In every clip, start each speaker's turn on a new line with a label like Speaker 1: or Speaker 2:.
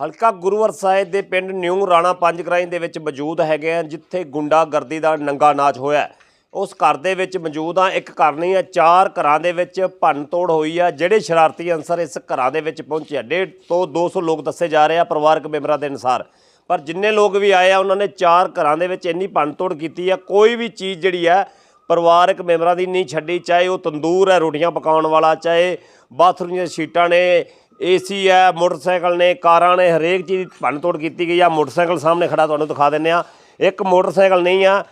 Speaker 1: ਹਲਕਾ ਗੁਰੂਵਰ ਸਾਹਿਬ ਦੇ ਪਿੰਡ ਨਿਊ ਰਾਣਾ ਪੰਜ ਗਰਾਈ ਦੇ ਵਿੱਚ ਮੌਜੂਦ ਹੈਗੇ ਆ, ਜਿੱਥੇ ਗੁੰਡਾਗਰਦੀ ਦਾ ਨੰਗਾ ਨਾਚ ਹੋਇਆ ਉਸ ਘਰ ਦੇ ਵਿੱਚ ਮੌਜੂਦ ਆ, ਇੱਕ ਘਰ ਨਹੀਂ ਆ ਚਾਰ ਘਰਾਂ ਦੇ ਵਿੱਚ ਭੰਨ ਤੋੜ ਹੋਈ ਆ, ਜਿਹੜੇ ਸ਼ਰਾਰਤੀ ਅਨਸਰ ਇਸ ਘਰਾਂ ਦੇ ਵਿੱਚ ਪਹੁੰਚੇ ਆ। ਡੇਢ ਤੋਂ 200 ਲੋਕ ਦੱਸੇ ਜਾ ਰਹੇ ਆ ਪਰਿਵਾਰਕ ਮੈਂਬਰਾਂ ਦੇ ਅਨੁਸਾਰ। ਪਰ ਜਿੰਨੇ ਲੋਕ ਵੀ ਆਏ ਆ, ਉਹਨਾਂ ਨੇ ਚਾਰ ਘਰਾਂ ਦੇ ਵਿੱਚ ਇੰਨੀ ਭੰਨ ਤੋੜ ਕੀਤੀ ਆ, ਕੋਈ ਵੀ ਚੀਜ਼ ਜਿਹੜੀ ਆ, ਪਰਿਵਾਰਕ ਮੈਂਬਰਾਂ ਦੀ ਨਹੀਂ ਛੱਡੀ, ਚਾਹੇ ਉਹ ਤੰਦੂਰ ਹੈ, ਰੋਟੀਆਂ ਪਕਾਉਣ ਵਾਲਾ, ਚਾਹੇ ਬਾਥਰੂਮ ਦੀਆਂ ਸੀਟਾਂ ਨੇ ਏਸੀ ਹੈ, ਮੋਟਰਸਾਈਕਲ ਨੇ, ਕਾਰਾਂ ਨੇ, ਹਰੇਕ ਚੀਜ਼ ਭੰਨ ਤੋੜ ਕੀਤੀ ਗਈ ਆ। ਮੋਟਰਸਾਈਕਲ ਸਾਹਮਣੇ ਖੜਾ ਤੁਹਾਨੂੰ ਦਿਖਾ ਦਿੰਨੇ ਆ। ਇੱਕ ਮੋਟਰਸਾਈਕਲ ਨਹੀਂ ਆ।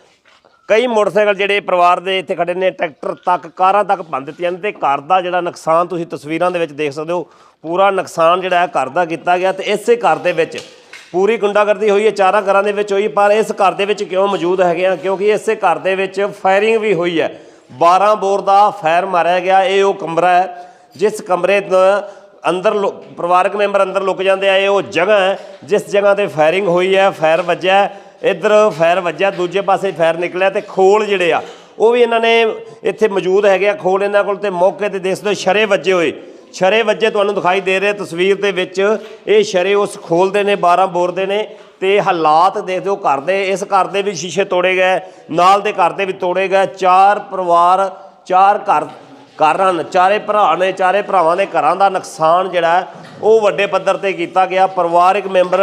Speaker 1: ਕਈ ਮੋਟਰਸਾਈਕਲ ਜਿਹੜੇ ਪਰਿਵਾਰ ਦੇ ਇੱਥੇ ਖੜੇ ਨੇ, ਟਰੈਕਟਰ ਤੱਕ, ਕਾਰਾਂ ਤੱਕ ਭੰਨ ਦਿੱਤੀਆਂ ਨੇ ਤੇ ਘਰ ਦਾ ਜਿਹੜਾ ਨੁਕਸਾਨ ਤੁਸੀਂ ਤਸਵੀਰਾਂ ਦੇ ਵਿੱਚ ਦੇਖ ਸਕਦੇ ਹੋ, ਪੂਰਾ ਨੁਕਸਾਨ ਜਿਹੜਾ ਹੈ ਘਰ ਦਾ ਕੀਤਾ ਗਿਆ ਤੇ ਇਸੇ ਘਰ ਦੇ ਵਿੱਚ ਪੂਰੀ ਗੁੰਡਾਗਰਦੀ ਹੋਈ ਹੈ, ਚਾਰਾਂ ਘਰਾਂ ਦੇ ਵਿੱਚ ਹੋਈ, ਪਰ ਇਸ ਘਰ ਦੇ ਵਿੱਚ ਕਿਉਂ ਮੌਜੂਦ ਹੈਗੇ ਆ? ਕਿਉਂਕਿ ਇਸੇ ਘਰ ਦੇ ਵਿੱਚ ਫਾਇਰਿੰਗ ਵੀ ਹੋਈ ਹੈ। 12 ਬੋਰ ਦਾ ਫਾਇਰ ਮਾਰਿਆ ਗਿਆ, ਇਹ ਉਹ ਕਮਰਾ ਹੈ, ਜਿਸ ਕਮਰੇ ਦਾ ਅੰਦਰ ਲੋ- ਪਰਿਵਾਰਕ ਮੈਂਬਰ ਅੰਦਰ ਲੁਕ ਜਾਂਦੇ ਆ, ਇਹ ਉਹ ਜਗ੍ਹਾ ਹੈ, ਜਿਸ ਜਗ੍ਹਾ ਤੇ ਫਾਇਰਿੰਗ ਹੋਈ ਹੈ, ਫਾਇਰ ਵੱਜਿਆ, ਇੱਧਰ ਫਾਇਰ ਵੱਜਿਆ, ਦੂਜੇ ਪਾਸੇ ਫਾਇਰ ਨਿਕਲਿਆ ਤੇ ਖੋਲ ਜਿਹੜੇ ਆ, ਉਹ ਵੀ ਇਹਨਾਂ ਨੇ ਇੱਥੇ ਮੌਜੂਦ ਹੈਗੇ ਆ, ਖੋਲ ਇਹਨਾਂ ਕੋਲ ਤੇ ਮੌਕੇ ਤੇ ਦੇਖ ਹੋ ਸ਼ਰੇ ਵੱਜੇ ਹੋਏ ਸ਼ਰੇ ਵੱਜੇ ਤੁਹਾਨੂੰ ਦਿਖਾਈ ਦੇ ਰਹੇ ਤਸਵੀਰ ਦੇ ਵਿੱਚ, ਇਹ ਸ਼ਰੇ ਉਸ ਖੋਲ ਨੇ 12 ਬੋਰ ਦੇ ਨੇ, ਤੇ ਹਾਲਾਤ ਦੇਖ ਦਿਓ ਘਰ ਦੇ, ਇਸ ਘਰ ਦੇ ਵੀ ਸ਼ੀਸ਼ੇ ਤੋੜੇ ਗਏ, ਨਾਲ ਦੇ ਘਰ ਦੇ ਵੀ ਤੋੜੇ ਗਏ, ਚਾਰ ਪਰਿਵਾਰ, ਚਾਰ ਘਰ ਕਾਰਨ ਹਨ ਚਾਰੇ ਭਰਾ ਨੇ, ਚਾਰੇ ਭਰਾਵਾਂ ਦੇ ਘਰਾਂ ਦਾ ਨੁਕਸਾਨ ਜਿਹੜਾ ਉਹ ਵੱਡੇ ਪੱਧਰ ਤੇ ਕੀਤਾ ਗਿਆ। ਪਰਿਵਾਰਕ ਮੈਂਬਰ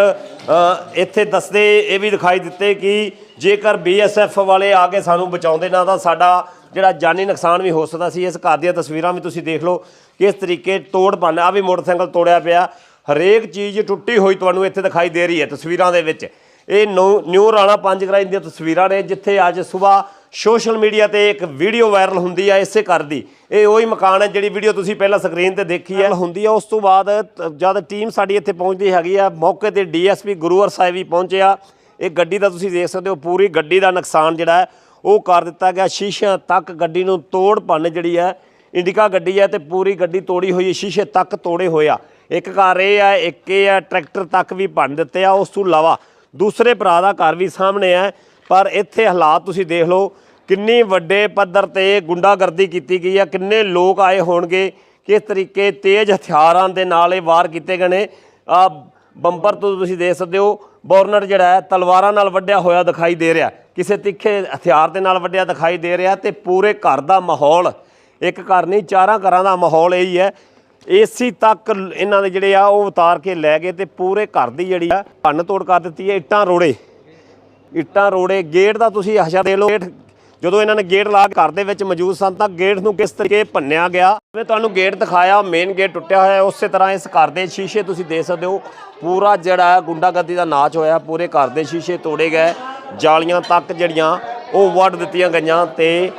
Speaker 1: ਇੱਥੇ ਦੱਸਦੇ, ਇਹ ਵੀ ਦਿਖਾਈ ਦਿੱਤੇ ਕਿ ਜੇਕਰ ਬੀਐਸਐਫ ਵਾਲੇ ਆ ਕੇ ਸਾਨੂੰ ਬਚਾਉਂਦੇ, ਨਾ ਤਾਂ ਸਾਡਾ ਜਿਹੜਾ ਜਾਨੀ ਨੁਕਸਾਨ ਵੀ ਹੋ ਸਕਦਾ ਸੀ। ਇਸ ਘਰ ਦੀਆਂ ਤਸਵੀਰਾਂ ਵੀ ਤੁਸੀਂ ਦੇਖ ਲਓ, ਕਿਸ ਤਰੀਕੇ ਤੋੜ ਭੰਨ ਆ ਵੀ ਮੋਟਰਸਾਈਕਲ ਤੋੜਿਆ ਪਿਆ। ਹਰੇਕ ਚੀਜ਼ ਟੁੱਟੀ ਹੋਈ ਤੁਹਾਨੂੰ ਇੱਥੇ ਦਿਖਾਈ ਦੇ ਰਹੀ ਹੈ ਤਸਵੀਰਾਂ ਦੇ ਵਿੱਚ। ਇਹ ਨਿਊ ਨਿਊ ਰਾਣਾ ਪੰਜ ਗਰਾਈ ਦੀਆਂ ਤਸਵੀਰਾਂ ਨੇ, ਜਿੱਥੇ ਅੱਜ ਸਵੇਰ ਸੋਸ਼ਲ ਮੀਡੀਆ ਤੇ ਇੱਕ ਵੀਡੀਓ ਵਾਇਰਲ ਹੁੰਦੀ ਆ ਇਸੇ ਘਰ ਦੀ। ਇਹ ਉਹੀ ਮਕਾਨ ਹੈ ਜਿਹੜੀ ਵੀਡੀਓ ਤੁਸੀਂ ਪਹਿਲਾਂ ਸਕਰੀਨ ਤੇ ਦੇਖੀ ਹੈ। ਹੁੰਦੀ ਆ। ਉਸ ਤੋਂ ਬਾਅਦ ਜਦ ਟੀਮ ਸਾਡੀ ਇੱਥੇ ਪਹੁੰਚਦੀ ਹੈਗੀ ਆ, ਮੌਕੇ ਤੇ ਡੀਐਸਪੀ ਗੁਰੂਵਰ ਸਾਹਿਬ ਵੀ ਪਹੁੰਚਿਆ ਇਹ ਗੱਡੀ ਦਾ ਤੁਸੀਂ ਦੇਖ ਸਕਦੇ ਹੋ, ਪੂਰੀ ਗੱਡੀ ਦਾ ਨੁਕਸਾਨ ਜਿਹੜਾ ਹੈ, ਉਹ ਕਰ ਦਿੱਤਾ ਗਿਆ। ਸ਼ੀਸ਼ਿਆਂ ਤੱਕ ਗੱਡੀ ਨੂੰ ਤੋੜ ਭੰਨ ਜਿਹੜੀ ਹੈ, ਇੰਡੀਕਾ ਗੱਡੀ ਹੈ ਤੇ ਪੂਰੀ ਗੱਡੀ ਤੋੜੀ ਹੋਈ ਸ਼ੀਸ਼ੇ ਤੱਕ ਤੋੜੇ ਹੋਏ ਆ। ਇੱਕ ਘਰ ਇਹ ਆ, ਇੱਕ ਇਹ ਆ, ਟਰੈਕਟਰ ਤੱਕ ਵੀ ਭੰਨ ਦਿੱਤੇ ਆ। ਉਸ ਤੋਂ ਇਲਾਵਾ ਦੂਸਰੇ ਭਰਾ ਦਾ ਘਰ ਵੀ ਸਾਹਮਣੇ ਹੈ ਪਰ ਇੱਥੇ ਹਾਲਾਤ ਤੁਸੀਂ ਦੇਖ ਲਓ, ਕਿੰਨੀ ਵੱਡੇ ਪੱਧਰ ਤੇ ਗੁੰਡਾਗਰਦੀ ਕੀਤੀ ਗਈ ਆ, ਕਿੰਨੇ ਲੋਕ ਆਏ ਹੋਣਗੇ, ਕਿਸ ਤਰੀਕੇ ਤੇਜ਼ ਹਥਿਆਰਾਂ ਦੇ ਨਾਲ ਇਹ ਵਾਰ ਕੀਤੇ ਗਏ ਨੇ। ਆ ਬੰਪਰ ਤੋਂ ਤੁਸੀਂ ਦੇਖ ਸਕਦੇ ਹੋ ਬੋਰਨਰ ਜਿਹੜਾ ਹੈ, ਤਲਵਾਰਾਂ ਨਾਲ ਵੱਢਿਆ ਹੋਇਆ ਦਿਖਾਈ ਦੇ ਰਿਹਾ। ਕਿਸੇ ਤਿੱਖੇ ਹਥਿਆਰ ਦੇ ਨਾਲ ਵੱਢਿਆ ਦਿਖਾਈ ਦੇ ਰਿਹਾ ਤੇ ਪੂਰੇ ਘਰ ਦਾ ਮਾਹੌਲ, ਇੱਕ ਘਰ ਨਹੀਂ, ਚਾਰਾਂ ਘਰਾਂ ਦਾ ਮਾਹੌਲ ਇਹੀ ਹੈ। ਏਸੀ ਤੱਕ ਇਹਨਾਂ ਦੇ ਜਿਹੜੇ ਆ, ਉਹ ਉਤਾਰ ਕੇ ਲੈ ਗਏ ਤੇ ਪੂਰੇ ਘਰ ਦੀ ਜਿਹੜੀ ਆ ਭੰਨ ਤੋੜ ਕਰ ਦਿੱਤੀ ਹੈ, ਇੱਟਾਂ ਰੋੜੇ। ਇੱਟਾਂ, ਰੋੜੇ, ਗੇਟ ਦਾ ਤੁਸੀਂ ਹਸ਼ਾ ਦੇ ਲਓ। ਗੇਟ ਜਦੋਂ ਇਹਨਾਂ ਨੇ ਗੇਟ ਲਾ ਕੇ ਘਰ ਦੇ ਵਿੱਚ ਮੌਜੂਦ ਸਨ, ਤਾਂ ਗੇਟ ਨੂੰ ਕਿਸ ਤਰੀਕੇ ਭੰਨਿਆ ਗਿਆ? ਮੈਂ ਤੁਹਾਨੂੰ ਗੇਟ ਦਿਖਾਇਆ ਮੇਨ ਗੇਟ ਟੁੱਟਿਆ ਹੋਇਆ ਉਸੇ ਤਰ੍ਹਾਂ ਇਸ ਘਰ ਦੇ ਸ਼ੀਸ਼ੇ ਤੁਸੀਂ ਦੇਖ ਸਕਦੇ ਹੋ। ਪੂਰਾ ਜਿਹੜਾ ਹੈ ਗੁੰਡਾਗਰਦੀ ਦਾ ਨਾਚ ਹੋਇਆ, ਪੂਰੇ ਘਰ ਦੇ ਸ਼ੀਸ਼ੇ ਤੋੜੇ ਗਏ। ਜਾਲੀਆਂ ਤੱਕ ਜਿਹੜੀਆਂ ਉਹ ਵੱਢ ਦਿੱਤੀਆਂ ਗਈਆਂ ਤੇ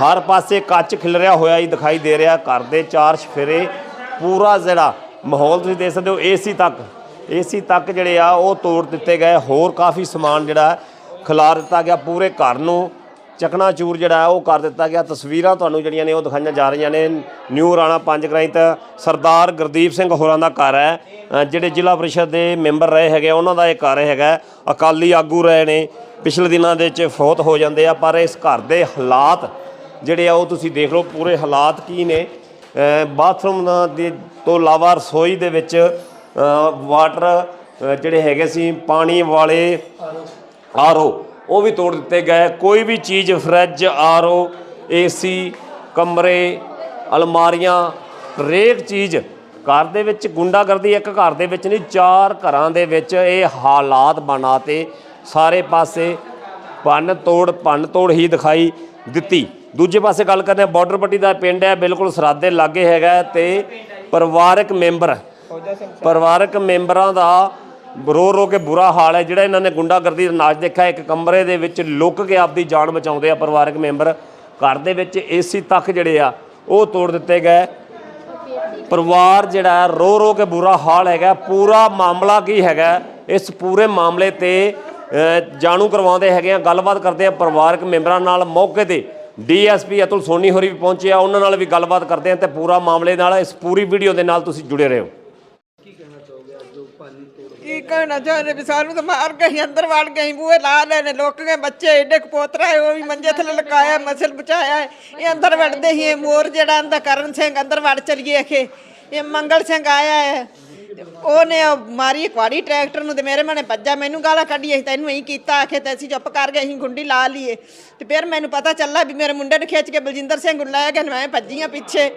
Speaker 1: ਹਰ ਪਾਸੇ ਕੱਚ ਖਿਲਰਿਆ ਹੋਇਆ ਹੀ ਦਿਖਾਈ ਦੇ ਰਿਹਾ। ਘਰ ਦੇ ਚਾਰ ਸਫੇਰੇ ਪੂਰਾ ਜਿਹੜਾ ਮਾਹੌਲ ਤੁਸੀਂ ਦੇਖ ਸਕਦੇ ਹੋ, ਏਸੀ ਤੱਕ। ਏਸੀ ਤੱਕ ਜਿਹੜੇ ਆ ਉਹ ਤੋੜ ਦਿੱਤੇ ਗਏ। ਹੋਰ ਕਾਫੀ ਸਮਾਨ ਜਿਹੜਾ ਖਿਲਾਰ ਦਿੱਤਾ ਗਿਆ ਪੂਰੇ ਘਰ ਨੂੰ। ਚਕਨਾਚੂਰ ਜਿਹੜਾ ਉਹ ਕਰ ਦਿੱਤਾ ਗਿਆ। ਤਸਵੀਰਾਂ ਤੁਹਾਨੂੰ ਜਿਹੜੀਆਂ ਨੇ ਉਹ ਦਿਖਾਈਆਂ ਜਾ ਰਹੀਆਂ ਨੇ। ਨਿਊ ਰਾਣਾ ਪੰਜ ਗਰਾਈ ਤਾਂ ਸਰਦਾਰ ਗੁਰਦੀਪ ਸਿੰਘ ਹੋਰਾਂ ਦਾ ਘਰ ਹੈ। ਜਿਹੜੇ ਜ਼ਿਲ੍ਹਾ ਪਰਿਸ਼ਦ ਦੇ ਮੈਂਬਰ ਰਹੇ ਹੈਗੇ ਆ, ਉਹਨਾਂ ਦਾ ਇਹ ਘਰ ਹੈਗਾ ਅਕਾਲੀ ਆਗੂ ਰਹੇ ਨੇ। ਪਿਛਲੇ ਦਿਨਾਂ ਦੇ ਵਿੱਚ ਫੌਤ ਹੋ ਜਾਂਦੇ ਆ ਪਰ ਇਸ ਘਰ ਦੇ ਹਾਲਾਤ ਜਿਹੜੇ ਆ ਉਹ ਤੁਸੀਂ ਦੇਖ ਲਓ ਪੂਰੇ ਹਾਲਾਤ ਕੀ ਨੇ। ਬਾਥਰੂਮ ਦੇ ਤੋਂ ਇਲਾਵਾ ਰਸੋਈ ਦੇ ਵਿੱਚ ਵਾਟਰ ਜਿਹੜੇ ਹੈਗੇ ਸੀ, ਪਾਣੀ ਵਾਲੇ ਆਰਓ ਉਹ ਵੀ ਤੋੜ ਦਿੱਤੇ ਗਏ। ਕੋਈ ਵੀ ਚੀਜ਼ ਫਰਿੱਜ ਆਰਓ ਏਸੀ ਕਮਰੇ, ਅਲਮਾਰੀਆਂ, ਹਰੇਕ ਚੀਜ਼ ਘਰ ਦੇ ਵਿੱਚ ਗੁੰਡਾਗਰਦੀ ਇੱਕ ਘਰ ਦੇ ਵਿੱਚ ਨਹੀਂ, ਚਾਰ ਘਰਾਂ ਦੇ ਵਿੱਚ ਇਹ ਹਾਲਾਤ ਬਣਾਤੇ। ਸਾਰੇ ਪਾਸੇ ਭੰਨ ਤੋੜ ਭੰਨ ਤੋੜ ਹੀ ਦਿਖਾਈ ਦਿੱਤੀ। ਦੂਜੇ ਪਾਸੇ ਗੱਲ ਕਰਦੇ ਹਾਂ ਬਾਰਡਰ ਪੱਟੀ ਦਾ ਪਿੰਡ ਹੈ, ਬਿਲਕੁਲ ਸਰਹੱਦ ਦੇ ਲਾਗੇ ਹੈਗਾ ਹੈ ਤੇ ਪਰਿਵਾਰਕ ਮੈਂਬਰ ਪਰਿਵਾਰਕ ਮੈਂਬਰਾਂ ਦਾ ਰੋ ਰੋ ਕੇ ਬੁਰਾ ਹਾਲ ਹੈ, ਜਿਹੜਾ ਇਹਨਾਂ ਨੇ ਗੁੰਡਾਗਰਦੀ ਦਾ ਨਾਚ ਦੇਖਿਆ, ਇੱਕ ਕਮਰੇ ਦੇ ਵਿੱਚ ਲੁੱਕ ਕੇ ਆਪਦੀ ਜਾਨ ਬਚਾਉਂਦੇ ਆ ਪਰਿਵਾਰਕ ਮੈਂਬਰ। ਘਰ ਦੇ ਵਿੱਚ ਏਸੀ ਤੱਕ ਜਿਹੜੇ ਆ, ਉਹ ਤੋੜ ਦਿੱਤੇ ਗਏ। ਪਰਿਵਾਰ ਜਿਹੜਾ ਰੋ ਰੋ ਕੇ ਬੁਰਾ ਹਾਲ ਹੈਗਾ। ਪੂਰਾ ਮਾਮਲਾ ਕੀ ਹੈਗਾ? ਇਸ ਪੂਰੇ ਮਾਮਲੇ ਤੇ ਜਾਣੂ ਕਰਵਾਉਂਦੇ ਹੈਗੇ ਆ, ਗੱਲਬਾਤ ਕਰਦੇ ਆ ਪਰਿਵਾਰਕ ਮੈਂਬਰਾਂ ਨਾਲ। ਮੌਕੇ ਤੇ ਡੀਐਸਪੀ ਅਤੁਲ ਸੋਨੀ ਹੋਰੀ ਵੀ ਪਹੁੰਚੇ ਆ। ਉਹਨਾਂ ਨਾਲ ਵੀ ਗੱਲਬਾਤ ਕਰਦੇ ਆ ਤੇ ਪੂਰਾ ਮਾਮਲੇ ਨਾਲ, ਇਸ ਪੂਰੀ ਵੀਡੀਓ ਦੇ ਨਾਲ ਤੁਸੀਂ ਜੁੜੇ ਰਹੋ।
Speaker 2: ਕੀ ਕਹਿਣਾ ਚਾਹੁੰਦੇ ਵੀ ਸਾਨੂੰ ਤਾਂ ਮਾਰ ਗਈ ਅੰਦਰ ਵੜ ਗਈ ਬੂਏ ਲਾ ਲੈਣੇ, ਲੋਕ ਗਏ ਬੱਚੇ ਏਡੇ ਕਪੋਤਰਾ ਹੈ, ਉਹ ਵੀ ਮੰਜੇ ਥੱਲੇ ਲਕਾਇਆ, ਮਸਲ ਬਚਾਇਆ ਹੈ। ਇਹ ਅੰਦਰ ਵੜਦੇ ਹੀ ਇਹ ਮੋਰ ਜਿਹੜਾ ਅੰਦਰ ਕਰਨ ਸਿੰਘ ਅੰਦਰ ਵੜ ਚਲੀਏ ਅਖੇ। ਇਹ ਮੰਗਲ ਸਿੰਘ ਆਇਆ ਹੈ। ਤੇ ਉਹਨੇ ਉਹ ਮਾਰੀ ਕੁਆੜੀ ਟਰੈਕਟਰ ਨੂੰ ਤੇ ਮੇਰੇ ਮਨੇ ਭੱਜਾ, ਮੈਨੂੰ ਗਾਲਾਂ ਕੱਢੀ ਅਸੀਂ ਤੈਨੂੰ ਇਹੀ ਕੀਤਾ ਆਖੇ ਤੇ ਅਸੀਂ ਚੁੱਪ ਕਰ ਗਏ, ਅਸੀਂ ਗੁੰਡੀ ਲਾ ਲਈਏ। ਤੇ ਫਿਰ ਮੈਨੂੰ ਪਤਾ ਚੱਲਾ ਵੀ ਮੇਰੇ ਮੁੰਡੇ ਨੂੰ ਖਿੱਚ ਕੇ ਬਲਜਿੰਦਰ ਸਿੰਘ ਨੂੰ ਲੈ ਗਏ, ਮੈਂ ਭੱਜੀਆਂ ਪਿੱਛੇ।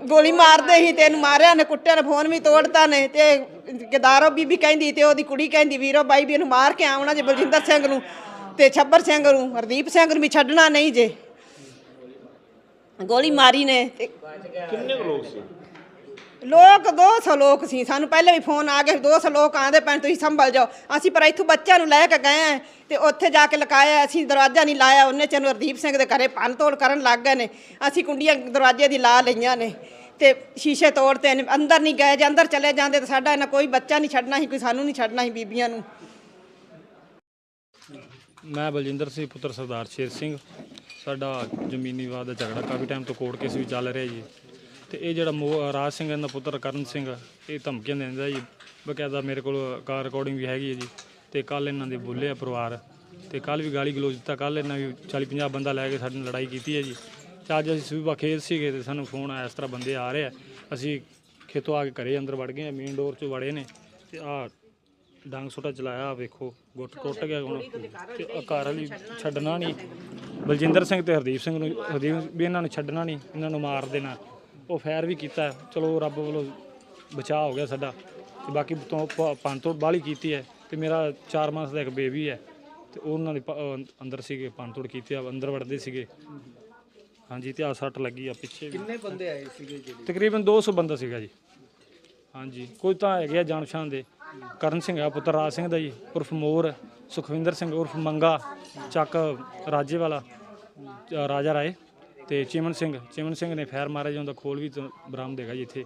Speaker 2: ਗੋਲੀ ਮਾਰਦੇ ਸੀ ਤੇ ਇਹਨੂੰ ਮਾਰਿਆ ਨੇ, ਕੁੱਟਿਆ ਨੇ, ਫੋਨ ਵੀ ਤੋੜਤਾ ਨੇ ਤੇ ਗਦਾਰੋ ਬੀਬੀ ਕਹਿੰਦੀ ਤੇ ਉਹਦੀ ਕੁੜੀ ਕਹਿੰਦੀ, ਵੀਰੋ, ਬਾਈ ਵੀ ਇਹਨੂੰ ਮਾਰ ਕੇ ਆਉਣਾ ਜੇ ਬਲਜਿੰਦਰ ਸਿੰਘ ਨੂੰ ਤੇ ਛੱਬਰ ਸਿੰਘ ਨੂੰ, ਹਰਦੀਪ ਸਿੰਘ ਨੂੰ ਵੀ ਛੱਡਣਾ ਨਹੀਂ ਜੇ। ਗੋਲੀ ਮਾਰੀ ਨੇ ਤੇ
Speaker 1: ਕਿੰਨੇ ਲੋਕ ਸੀ?
Speaker 2: ਲੋਕ 200 ਲੋਕ ਸੀ। ਸਾਨੂੰ ਪਹਿਲੇ ਵੀ ਫੋਨ ਆ ਗਏ 200 ਲੋਕ ਆਂਦੇ ਪੈਣ ਤੁਸੀਂ ਸੰਭਲ ਜਾਓ। ਅਸੀਂ ਪਰ ਇੱਥੋਂ ਬੱਚਿਆਂ ਨੂੰ ਲੈ ਕੇ ਗਏ ਆ ਤੇ ਉੱਥੇ ਜਾ ਕੇ ਲਕਾਇਆ ਅਸੀਂ ਦਰਵਾਜ਼ਾ ਨਹੀਂ ਲਾਇਆ। ਉਹਨੇ ਚੰਨ ਹਰਦੀਪ ਸਿੰਘ ਦੇ ਘਰੇ ਭੰਨ ਤੋੜ ਕਰਨ ਲੱਗ ਗਏ ਨੇ। ਅਸੀਂ ਕੁੰਡੀਆਂ ਦਰਵਾਜ਼ੇ ਦੀ ਲਾ ਲਈਆਂ ਨੇ ਤੇ ਸ਼ੀਸ਼ੇ ਤੋੜਤੇ ਨੇ। ਅੰਦਰ ਨਹੀਂ ਗਏ ਜੇ, ਅੰਦਰ ਚਲੇ ਜਾਂਦੇ ਤਾਂ ਸਾਡਾ ਇਹਨਾਂ ਕੋਈ ਬੱਚਾ ਨਹੀਂ ਛੱਡਣਾ ਸੀ, ਕੋਈ ਸਾਨੂੰ ਨਹੀਂ ਛੱਡਣਾ ਸੀ ਬੀਬੀਆਂ ਨੂੰ।
Speaker 3: ਮੈਂ ਬਲਜਿੰਦਰ ਸਿੰਘ, ਪੁੱਤਰ ਸਰਦਾਰ ਸ਼ੇਰ ਸਿੰਘ। ਸਾਡਾ ਜ਼ਮੀਨੀ ਵਿਵਾਦ ਦਾ ਝਗੜਾ ਕਾਫੀ ਟਾਈਮ ਤੋਂ ਕੋਰਟ ਕੇਸ ਵੀ ਚੱਲ ਰਿਹਾ ਜੀ। ਤੇ ਇਹ ਜਿਹੜਾ ਮੋ- ਰਾਜ ਸਿੰਘ ਇਹਨਾਂ ਦਾ ਪੁੱਤਰ ਕਰਨ ਸਿੰਘ, ਇਹ ਧਮਕੀਆਂ ਦਿੰਦਾ ਜੀ। ਬਕਾਇਦਾ ਮੇਰੇ ਕੋਲ ਕਾਰ ਰਿਕਾਰਡਿੰਗ ਵੀ ਹੈਗੀ ਹੈ ਜੀ। ਤੇ ਕੱਲ ਇਹਨਾਂ ਦੇ ਬੋਲੇ ਆ ਪਰਿਵਾਰ। ਤੇ ਕੱਲ ਵੀ ਗਾਲੀ ਗਲੋਚ ਦਿੱਤਾ। ਕੱਲ ਇਹਨਾਂ ਵੀ 40 50 ਬੰਦਾ ਲੈ ਕੇ ਸਾਡੇ ਨਾਲ ਲੜਾਈ ਕੀਤੀ ਹੈ ਜੀ। ਤੇ ਅੱਜ ਅਸੀਂ ਸਵੇਰ ਖੇਤ ਸੀਗੇ ਤੇ ਸਾਨੂੰ ਫੋਨ ਆਇਆ, ਇਸ ਤਰ੍ਹਾਂ ਬੰਦੇ ਆ ਰਹੇ ਆ। ਅਸੀਂ ਖੇਤੋਂ ਆ ਕੇ ਘਰੇ ਅੰਦਰ ਵੜ ਗਏ ਮੇਨ ਡੋਰ 'ਚ ਵੜੇ ਨੇ। ਤੇ ਆ ਡੰਗ ਸੁੱਟਾ ਚਲਾਇਆ, ਆਹ ਵੇਖੋ, ਗੁੱਟ ਟੁੱਟ ਗਿਆ ਹੁਣ। ਤੇ ਆਹ ਘਰ ਵਾਲੀ ਛੱਡਣਾ ਨਹੀਂ। ਬਲਜਿੰਦਰ ਸਿੰਘ ਤੇ ਹਰਦੀਪ ਸਿੰਘ ਨੂੰ, ਹਰਦੀਪ ਵੀ ਇਹਨਾਂ ਨੂੰ ਛੱਡਣਾ ਨਹੀਂ, ਇਹਨਾਂ ਨੂੰ ਮਾਰ ਦੇਣਾ। ਉਹ ਫੈਰ ਵੀ ਕੀਤਾ। ਚਲੋ ਰੱਬ ਵੱਲੋਂ ਬਚਾਅ ਹੋ ਗਿਆ ਸਾਡਾ। ਤੇ ਬਾਕੀ ਤੋਂ ਪ- ਪੰਤੋੜ ਬਾਲੀ ਕੀਤੀ ਹੈ। ਤੇ ਮੇਰਾ 4 ਮਾਸ ਦਾ ਇੱਕ ਬੇਬੀ ਹੈ। ਤੇ ਉਹਨਾਂ ਦੇ ਅੰਦਰ ਸੀਗੇ ਪੰਤੋੜ ਕੀਤੀ ਆ ਅੰਦਰ ਵੜਦੇ ਸੀਗੇ। ਹਾਂਜੀ ਤੇ ਆ ਸੱਟ ਲੱਗੀ ਆ ਪਿੱਛੇ
Speaker 4: ਕਿੰਨੇ ਬੰਦੇ ਆਏ ਸੀਗੇ ਜਿਹੜੇ?
Speaker 3: ਤਕਰੀਬਨ 200 ਬੰਦਾ ਸੀਗਾ ਜੀ। ਹਾਂਜੀ ਕੋਈ ਤਾਂ ਹੈਗੇ ਆ ਜਾਣ ਪਛਾਣ ਦੇ। ਕਰਨ ਸਿੰਘ ਆ ਪੁੱਤਰ ਰਾਜ ਸਿੰਘ ਦਾ ਜੀ ਉਰਫ ਮੋਰ ਸੁਖਵਿੰਦਰ ਸਿੰਘ ਉਰਫ ਮੰਗਾ ਚੱਕ ਰਾਜੇ ਵਾਲਾ ਰਾਜਾ ਰਾਏ। ਤੇ ਚਿਮਨ ਸਿੰਘ ਚਿਮਨ ਸਿੰਘ ਨੇ ਫੈਰ ਮਾਰਿਆ ਜੀ ਉਹਦਾ ਖੋਲ ਵੀ ਤੋਂ ਬਰਾਮਦ ਹੈਗਾ ਜੀ ਇੱਥੇ।